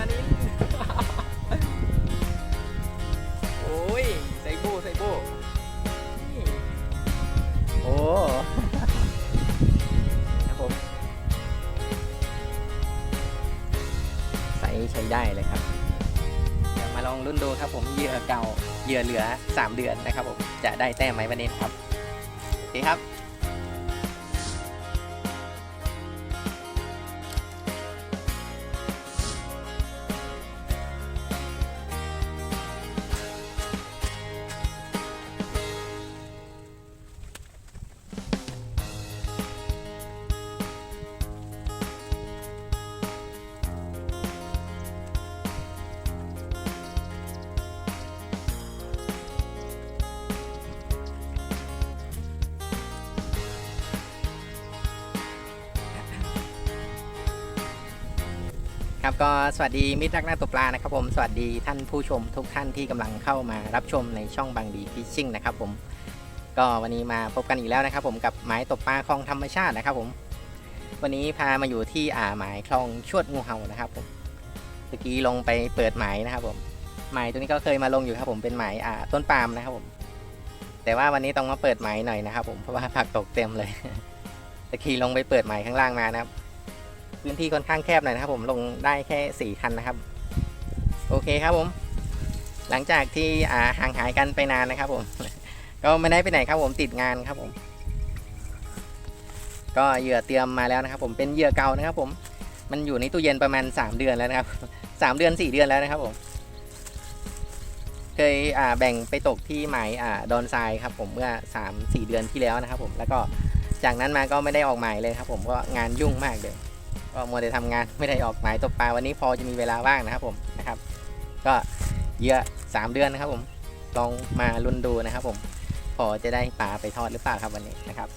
ครับปลานิน โอ้ยไซโบไซโบนี่โอ้ครับผมใส่ใช้ได้เลยครับเดี๋ยวมาลองรุ่นดูครับผมเหยื่อเก่าเหยื่อเหลือ 3 เดือนนะครับผมจะได้แต้มไหมวันนี้ครับโอเคครับ ครับก็สวัสดีมิตรรักหนักตกปลานะครับผมสวัสดีท่านผู้ชมทุกท่านที่กำลังเข้ามารับชมในช่องบางดีฟิชชิ่งนะครับผมก็วันนี้มาพบกันอีกแล้วนะครับ ผมกับหมายตกปลาคลองธรรมชาตินะครับผม วันนี้พามาอยู่ที่อ่าหมายคลองชวดงูเห่านะครับผมเมื่อกี้ลงไปเปิดหมายนะครับผมหมายตัวนี้ก็เคยมาลงอยู่ครับผมเป็นหมายอ่าต้นปาล์มนะครับผม แต่ว่าวันนี้ต้องมาเปิดหมายหน่อยนะครับ ผมเพราะว่าผักตกเต็มเลยตะกี้ลงไปเปิดหมายข้างล่างมานะครับ พื้นที่ค่อนข้างแคบหน่อยนะครับ ผมลงได้แค่ 4 คันนะครับ โอเคครับผม หลังจากที่อ่าห่างหายกันไปนานนะครับ ผม ก็ไม่ได้ไปไหนครับผมติดงานครับผม ก็เหยื่อเตรียมมาแล้วนะครับ ผมเป็นเหยื่อเก่านะครับ ผม มันอยู่ในตู้เย็นประมาณ 3 เดือนแล้วนะครับ 3 เดือน 4 เดือนแล้วนะครับผมเคยอ่าแบ่งไปตกที่หมายอ่าดอนทรายครับ ผมเมื่อ 3-4 เดือนที่แล้วนะครับ ผมแล้วก็จากนั้นมาก็ไม่ได้ออกหมายเลยครับ ผมก็งานยุ่งมากเลย ก็มัวแต่ทำงานไม่ได้ออกหมายตกปลาวันนี้พอจะมีเวลาว่างนะครับผมนะครับ ก็เยื่อ3เดือนนะครับผมลองมาลุ้นดูนะครับผมพอจะได้ปลาไปทอดหรือเปล่าครับวันนี้นะครับ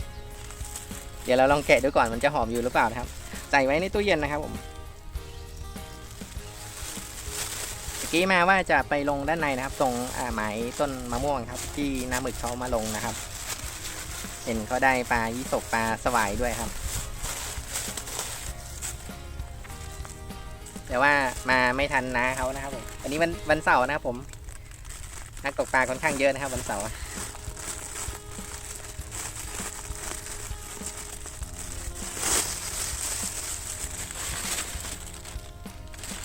เดี๋ยวเราลองแกะดูก่อนมันจะหอมอยู่หรือเปล่านะครับ ใส่ไว้ในตู้เย็นนะครับผมเมื่อกี้มาว่าจะไปลงด้านในนะครับตรงอ่าหมายต้นมะม่วงครับ ที่น้ำหมึกเขามาลงนะครับ เห็นเขาได้ปลายี่สกปลาสวายด้วยครับ แต่ว่ามาไม่ทันนะเขานะครับผมวันนี้วันวันเสาร์นะครับผม นักตกปลาค่อนข้างเยอะนะครับวันเสาร์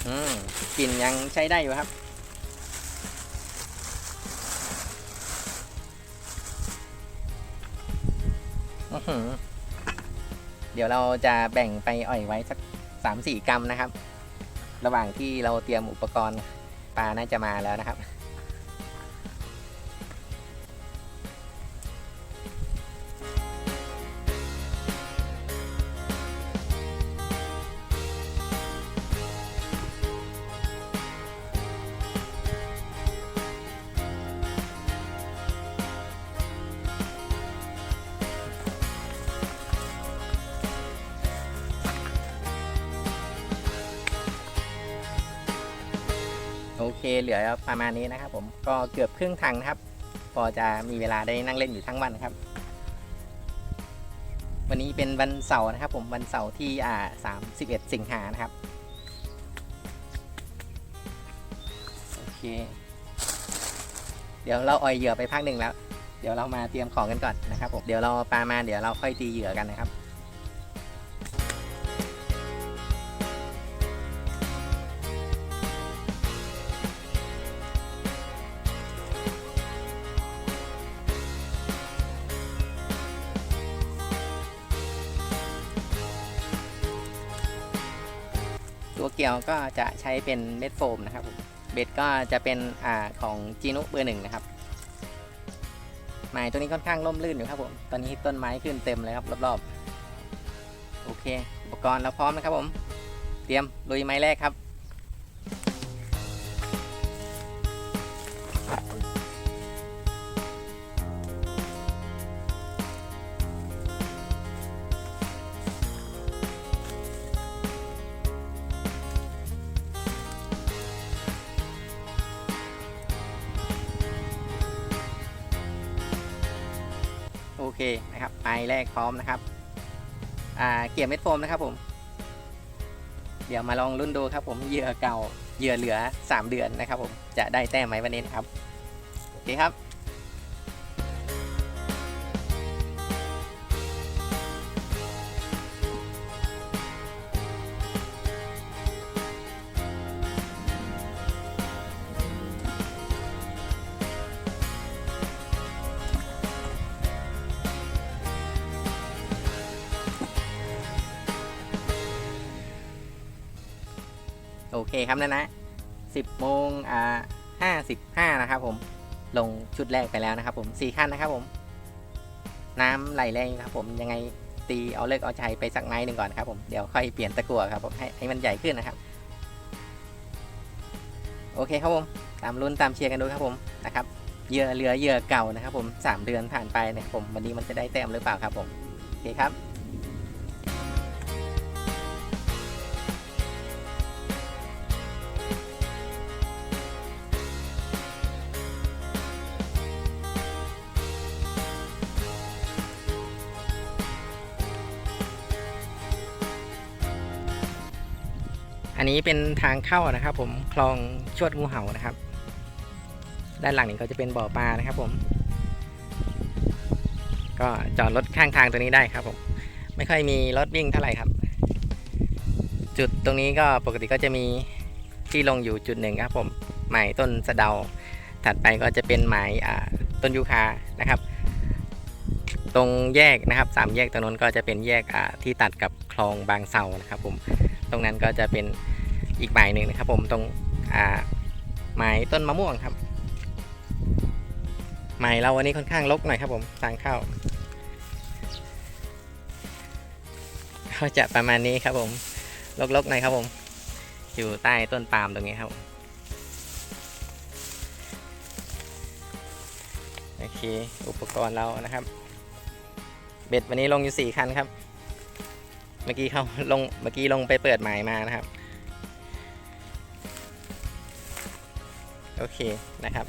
อืมกลิ่นยังใช้ได้อยู่ครับเดี๋ยวเราจะแบ่งไปอ่อยไว้สักสามสี่กรัมนะครับ ระหว่างที่เราเตรียมอุปกรณ์ปลาน่าจะมาแล้วนะครับ ลือประมาณนี้นะครับ ผมก็เกือบครึ่งทางนะครับ พอจะมีเวลาได้นั่งเล่นอยู่ทั้งวันนะครับ วันนี้เป็นวันเสาร์นะครับ ผมวันเสาร์ที่อ่า31สิงหานะครับโอเค เดี๋ยวเราอ่อยเหยื่อไปพักหนึ่งแล้ว เดี๋ยวเรามาเตรียมของกันก่อนนะครับผมเดี๋ยวเราปลามาเดี๋ยวเราค่อยตีเหยื่อกันนะครับ ตัวเกียวก็จะใช้เป็นเม็ดโฟมนะครับเบ็ดก็จะเป็นอ่าของจีนุเบอร์หนึ่งนะครับไม้ตัวนี้ค่อนข้างร่มรื่นอยู่ครับผม ตอนนี้ต้นไม้ขึ้นเต็มเลยครับรอบๆ โอเค อุปกรณ์เราพร้อมนะครับผม เตรียมลุยไม้แรกครับ เคนะครับไปแรกพร้อมนะครับอ่าเกี่ยวเม็ดโฟมนะครับผม เดี๋ยวมาลองรุ่นดูครับ ผมเหยื่อเก่าเหยื่อเหลือ 3 เดือนนะครับ ผมจะได้แต้มไหมวันนี้นะครับโอเคครับ เคครับนะนะ10โมงอ่า55นะครับผมลงชุดแรกไปแล้วนะครับ ผม4ขั้นนะครับผม น้ำไหลแรงครับ ผมยังไงตีเอาเลิกเอาใจไปสักไม้หนึ่งก่อนครับผมเดี๋ยวค่อยเปลี่ยนตะกั่วครับผมให้ให้มันใหญ่ขึ้นนะครับ โอเคครับผมตามลุ้นตามเชียร์กันดูครับผมนะครับเหยื่อเหลือเหยื่อเก่านะครับ ผม 3 เดือนผ่านไปนะครับผมวันนี้มันจะได้แต้มหรือเปล่าครับผมโอเคครับ นี้เป็นทางเข้านะครับ ผมคลองชวดงูเห่านะครับ ด้านหลังนี้ก็จะเป็นบ่อปลานะครับ ผม ก็จอดรถข้างทางตัวนี้ได้ครับ ผม ไม่ค่อยมีรถวิ่งเท่าไหร่ครับ จุดตรงนี้ก็ปกติก็จะมีที่ลงอยู่จุดหนึ่งครับ ผมหมายต้นสะเดา ถัดไปก็จะเป็นหมายต้นยูคานะครับ ตรงแยกนะครับสามแยกตรงนู้นก็จะเป็นแยกที่ตัดกับคลองบางเซานะครับ ผมตรงนั้นก็จะเป็น อีกหมายหนึ่งนะครับผมตรงอ่าหมายต้นมะม่วงครับหมายเราวันนี้ค่อนข้างรกหน่อยครับผมทางเข้าก็จะประมาณนี้ครับผมรกๆหน่อยครับผม อยู่ใต้ต้นปาล์มตรงนี้ครับโอเค อุปกรณ์เรานะครับ เบ็ดวันนี้ลงอยู่สี่คันครับ เมื่อกี้เขาลงเมื่อกี้ลงไปเปิดหมายมานะครับ โอเคนะครับ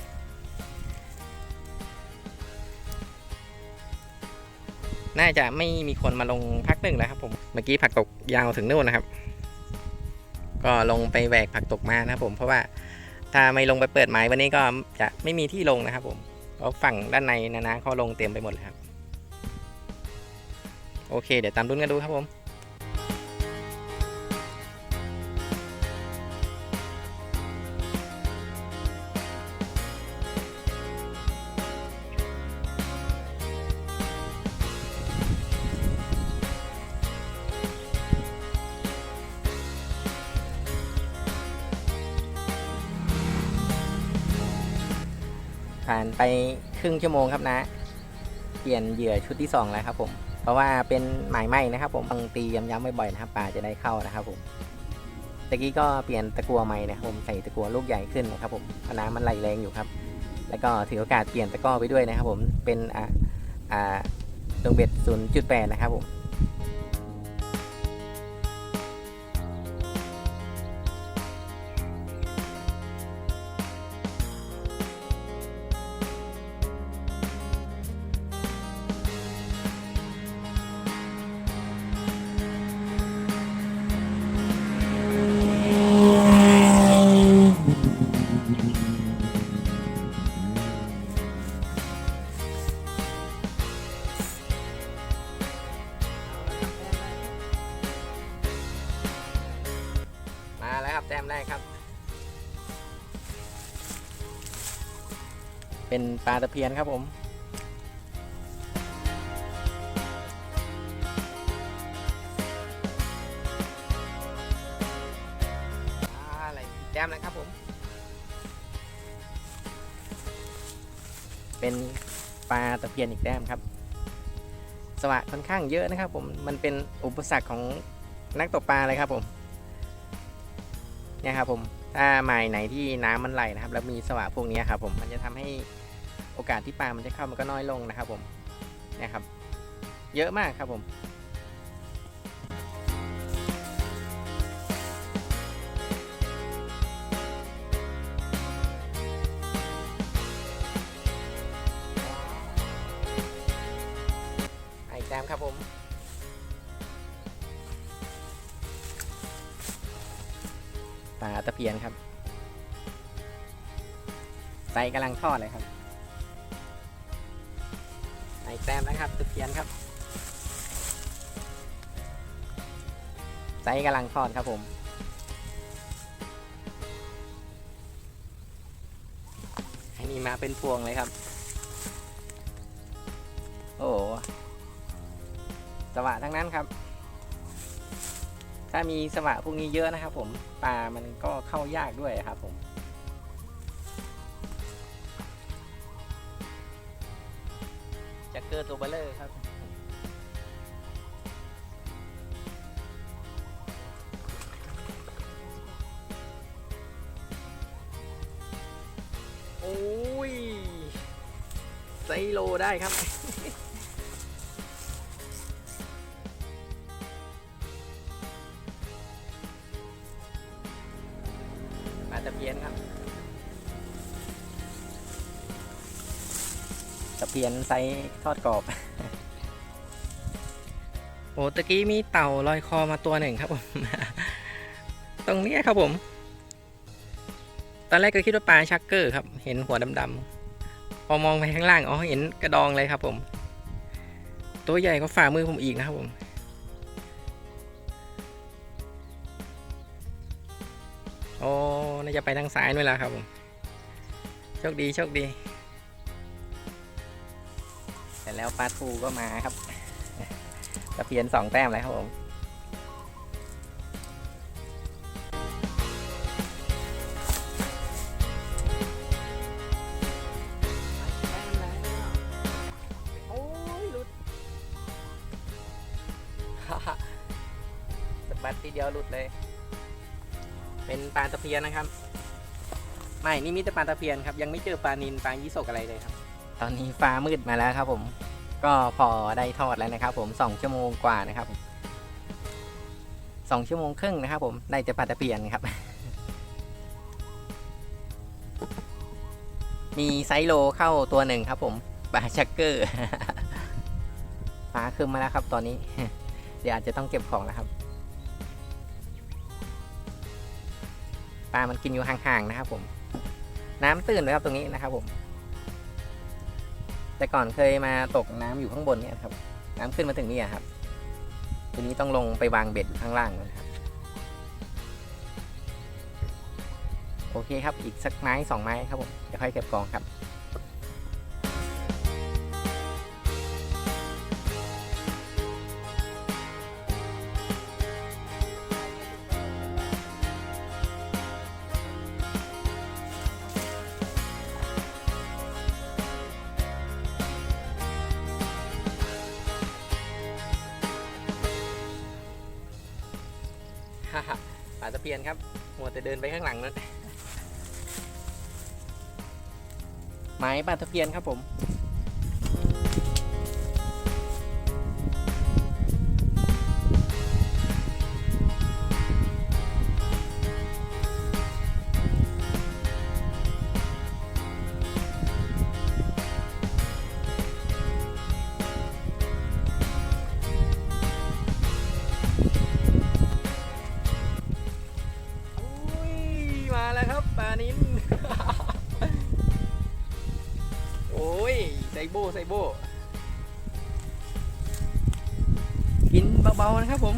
น่าจะไม่มีคนมาลงพักหนึ่งแล้วครับผม เมื่อกี้ผักตกยาวถึงนู่นนะครับ ก็ลงไปแหวกผักตกมานะครับผมเพราะว่าถ้าไม่ลงไปเปิดหมายวันนี้ก็จะไม่มีที่ลงนะครับผมเพราะฝั่งด้านในนะนะเขาลงเต็มไปหมดเลยครับ โอเค เดี๋ยวตามดุนกันดูครับผม ผ่านไปครึ่งชั่วโมงครับนะ เปลี่ยนเหยื่อชุดที่2แล้วครับผมเพราะว่าเป็นหมายไหมนะครับผมต้องตีย้ำๆบ่อยๆนะครับปลาจะได้เข้านะครับผมตะกี้ก็เปลี่ยนตะกัวใหม่นะครับผมใส่ตะกัวลูกใหญ่ขึ้นนะครับผมเพราะน้ำมันไหลแรงอยู่ครับ แล้วก็ถือโอกาสเปลี่ยนตะก้อไปด้วยนะครับผมเป็นอ่าอ่าตรงเบ็ด0.8 นะครับผม เป็นปลาตะเพียนครับผม อะไรแต้มนะครับผม เป็นปลาตะเพียนอีกแต้มครับ สวะค่อนข้างเยอะนะครับผม มันเป็นอุปสรรคของนักตกปลาเลยครับผม เนี่ยครับผมถ้าหมายไหนที่น้ำมันไหลนะครับ แล้วมีสวะพวกนี้ครับผมมันจะทำให้ โอกาสที่ปลามันจะเข้ามันก็น้อยลงนะครับผมนี่ยครับ เยอะมากครับผมไอแต้มครับผมปลาตะเพียนครับไซส์กำลังทอดเลยครับ ไซส์กำลังทอดครับผมให้นี่มาเป็นพวงเลยครับ โอ้โหสวะทั้งนั้นครับ ถ้ามีสวะพวกนี้เยอะนะครับผมปลามันก็เข้ายากด้วยครับผมจักเกอร์ตัวเบลเลอร์ครับ อ้ยไซโลได้ครับปลาตะเพียนครับ ตะเพียนไซส์ทอดกรอบ โอ้ตะกี้มีเต่าลอยคอมาตัวหนึ่งครับผม ตรงนี้ครับผม ตอนแรกก็คิดว่าปลาชักเกอร์ครับ ห็นหัวดำๆพอมองไปข้างล่างอ๋อเห็นกระดองเลยครับ ผม ตัวใหญ่ก็ฝ่ามือผมอีกนะครับผมโอ้น่าจะไปทางซ้ายนู่นแหละครับผมโชคดีโชคดี แต่แล้วปลาทูก็มาครับตะเพียนสองแต้มเลยครับผม ปัดทีเดียวหลุดเลย เป็นปลาตะเพียนนะครับ ไม่นี่มีแต่ปลาตะเพียนครับ ยังไม่เจอปลานินปลายี่สกอะไรเลยครับ ตอนนี้ฟ้ามืดมาแล้วครับผม ก็พอได้ทอดแล้วนะครับ ผมสองชั่วโมงกว่านะครับสองชั่วโมงครึ่งนะครับ ผมได้แต่ปลาตะเพียนครับ มีไซโลเข้าตัวหนึ่งครับ ผมปลาชักเกอร์ฟ้าคืมมาแล้วครับ ตอนนี้ เดี๋ยวอาจจะต้องเก็บของแล้วครับ ปลามันกินอยู่ห่างๆนะครับ ผม น้ำตื้นนะครับตรงนี้นะครับ ผม แต่ก่อนเคยมาตกน้ำอยู่ข้างบนเนี่ยครับ น้ำขึ้นมาถึงนี่ครับทีนี้ต้องลงไปวางเบ็ดข้างล่างนะครับ โอเคครับ อีกสักไม้สองไม้ครับผมเดี๋ยวค่อยเก็บกองครับ เพียนครับมัวแต่เดินไปข้างหลังนั้นไม้ปลาตะเพียนครับผม ไซโบไซโบกินเบาๆนะครับผม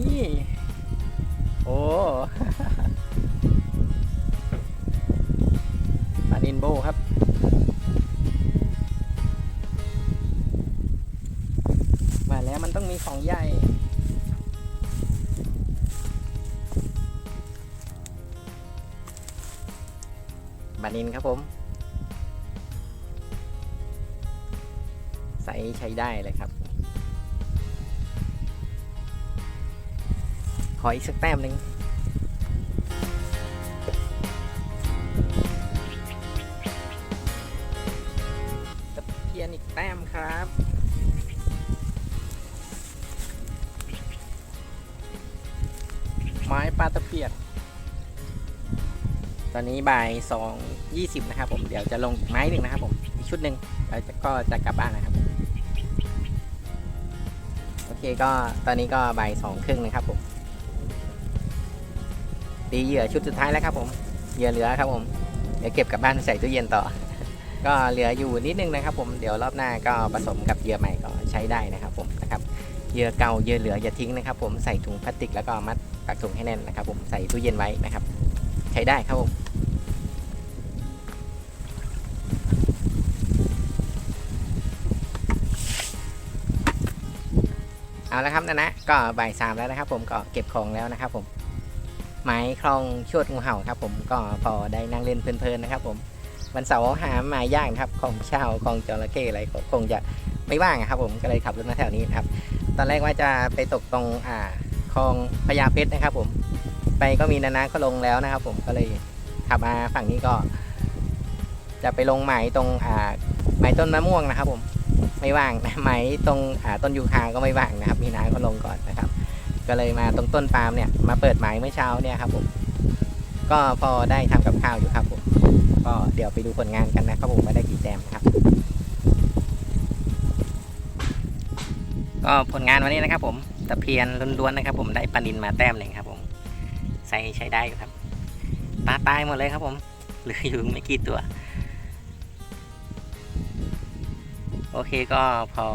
นี่ โอ้ปลานินโบครับมาแล้วมันต้องมีของใหญ่บานินครับผม ใส่ใช้ได้เลยครับ ขออีกสักแต้มหนึ่งตะเพียนอีกแต้มครับไม้ปลาตะเพียนตอนนี้บ่ายสองยี่สิบนะครับผม เดี๋ยวจะลงไม้หนึ่งนะครับผม อีกชุดหนึ่งแล้วจะก็จะกลับบ้านนะครับ เคก็ตอนนี้ก็บ่ายสองครึ่งนะครับผมตีเหยื่อชุดสุดท้ายแล้วครับผมเหยื่อเหลือครับผมเดี๋ยวเก็บกลับบ้านใส่ตู้เย็นต่อ ก็เหลืออยู่นิดนึงนะครับ ผมเดี๋ยวรอบหน้าก็ผสมกับเหยื่อใหม่ก็ใช้ได้นะครับผมนะครับเหยื่อเก่าเหยื่อเหลืออย่าทิ้งนะครับ ผมใส่ถุงพลาสติกแล้วก็มัดปากถุงให้แน่นนะครับ ผมใส่ตู้เย็นไว้นะครับ ใช้ได้ครับผม เอาละครับนะนะก็บ่ายสามแล้วนะครับผมก็เก็บของแล้วนะครับผมไม้คลองชวดงูเห่าครับผมก็พอได้นั่งเล่นเพลินๆนะครับผมวันเสาร์หาไม้ย่างนะครับของเช่าของจระเข้อะไรก็คงจะไม่ว่างอะครับผมก็เลยขับรถมาแถวนี้นะครับ ตอนแรกว่าจะไปตกตรงอ่าคลองพญาเพชรนะครับผมไปก็มีนานาก็ลงแล้วนะครับ ผมก็เลยขับมาฝั่งนี้ก็ จะไปลงไหมตรงอ่าไหมต้นมะม่วงนะครับผม ไม่ว่างนะไหมตรงต้นยูคาก็ไม่ว่างนะครับมีน้าก็ลงก่อนนะครับ ก็เลยมาตรงต้นปาล์มเนี่ยมาเปิดหมายเมื่อเช้าเนี่ยครับผมก็พอได้ทำกับข้าวอยู่ครับผมก็เดี๋ยวไปดูผลงานกันนะครับผมว่าได้กี่แต้มนะครับ ก็ผลงานวันนี้นะครับ ผมตะเพียนล้วนๆนะครับ ผมได้ปลานินมาแต้มหนึ่งครับ ผมใส่ใช้ได้อยู่ครับปลาตายหมดเลยครับ ผมเหลืออยู่ไม่กี่ตัว โอเคก็พอ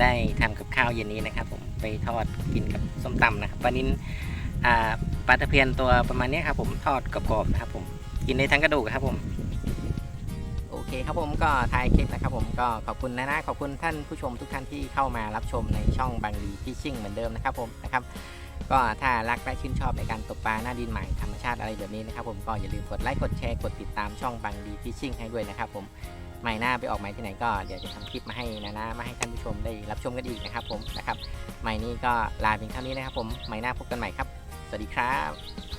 ได้ทำกับข้าวเย็นนี้นะครับ ผมไปทอดกินกับส้มตำนะครับปลานินปลาตะเพียนตัวประมาณนี้ครับผมทอดกรอบๆนะครับ ผมกินได้ทั้งกระดูกครับผมโอเคครับผมก็ถ่ายคลิปนะครับ ผมก็ขอบคุณนะนะขอบคุณท่านผู้ชมทุกท่านที่เข้ามารับชมในช่องบางดีฟิชชิ่งเหมือนเดิมนะครับผมนะครับก็ถ้ารักและชื่นชอบในการตกปลาหน้าดินใหม่ธรรมชาติอะไรแบบนี้นะครับ ผมก็อย่าลืมกดไลค์กดแชร์กดติดตามช่องบางดีฟิชชิ่งให้ด้วยนะครับ ผม ใหม่หน้าไปออกใหม่ที่ไหนก็เดี๋ยวจะทำคลิปมาให้นะนะมาให้ท่านผู้ชมได้รับชมกันอีกนะครับผมนะครับใหม่นี้ก็ลาเพียงเท่านี้นะครับผมใหม่หน้าพบกันใหม่ครับ สวัสดีครับ